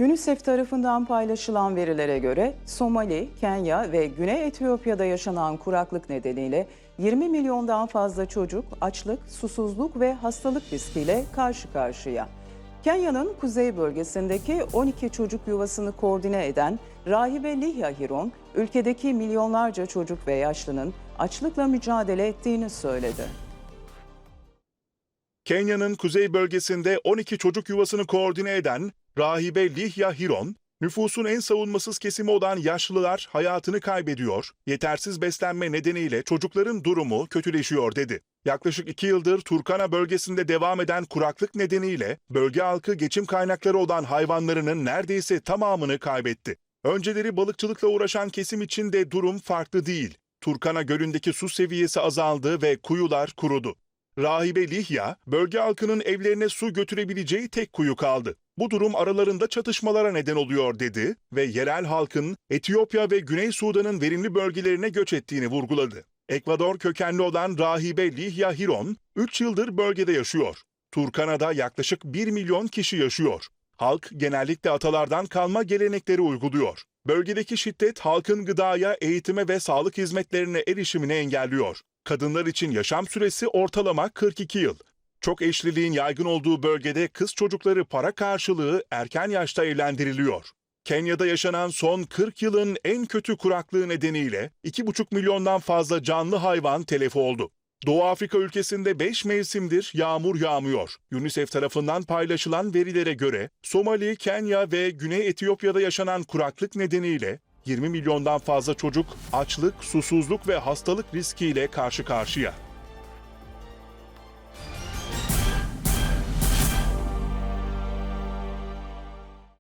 UNICEF tarafından paylaşılan verilere göre Somali, Kenya ve Güney Etiyopya'da yaşanan kuraklık nedeniyle 20 milyondan fazla çocuk açlık, susuzluk ve hastalık riskiyle karşı karşıya. Kenya'nın kuzey bölgesindeki 12 çocuk yuvasını koordine eden Rahibe Lihya Hiron, ülkedeki milyonlarca çocuk ve yaşlının açlıkla mücadele ettiğini söyledi. Kenya'nın kuzey bölgesinde 12 çocuk yuvasını koordine eden Rahibe Lihya Hiron, nüfusun en savunmasız kesimi olan yaşlılar hayatını kaybediyor, yetersiz beslenme nedeniyle çocukların durumu kötüleşiyor dedi. Yaklaşık iki yıldır Turkana bölgesinde devam eden kuraklık nedeniyle bölge halkı geçim kaynakları olan hayvanlarının neredeyse tamamını kaybetti. Önceleri balıkçılıkla uğraşan kesim için de durum farklı değil. Turkana Gölü'ndeki su seviyesi azaldı ve kuyular kurudu. Rahibe Lihya, bölge halkının evlerine su götürebileceği tek kuyu kaldı. Bu durum aralarında çatışmalara neden oluyor dedi ve yerel halkın Etiyopya ve Güney Sudan'ın verimli bölgelerine göç ettiğini vurguladı. Ekvador kökenli olan Rahibe Lihya Hiron, 3 yıldır bölgede yaşıyor. Turkana'da yaklaşık 1 milyon kişi yaşıyor. Halk genellikle atalardan kalma gelenekleri uyguluyor. Bölgedeki şiddet halkın gıdaya, eğitime ve sağlık hizmetlerine erişimini engelliyor. Kadınlar için yaşam süresi ortalama 42 yıl. Çok eşliliğin yaygın olduğu bölgede kız çocukları para karşılığı erken yaşta evlendiriliyor. Kenya'da yaşanan son 40 yılın en kötü kuraklığı nedeniyle 2,5 milyondan fazla canlı hayvan telef oldu. Doğu Afrika ülkesinde 5 mevsimdir yağmur yağmıyor. UNICEF tarafından paylaşılan verilere göre Somali, Kenya ve Güney Etiyopya'da yaşanan kuraklık nedeniyle 20 milyondan fazla çocuk açlık, susuzluk ve hastalık riskiyle karşı karşıya.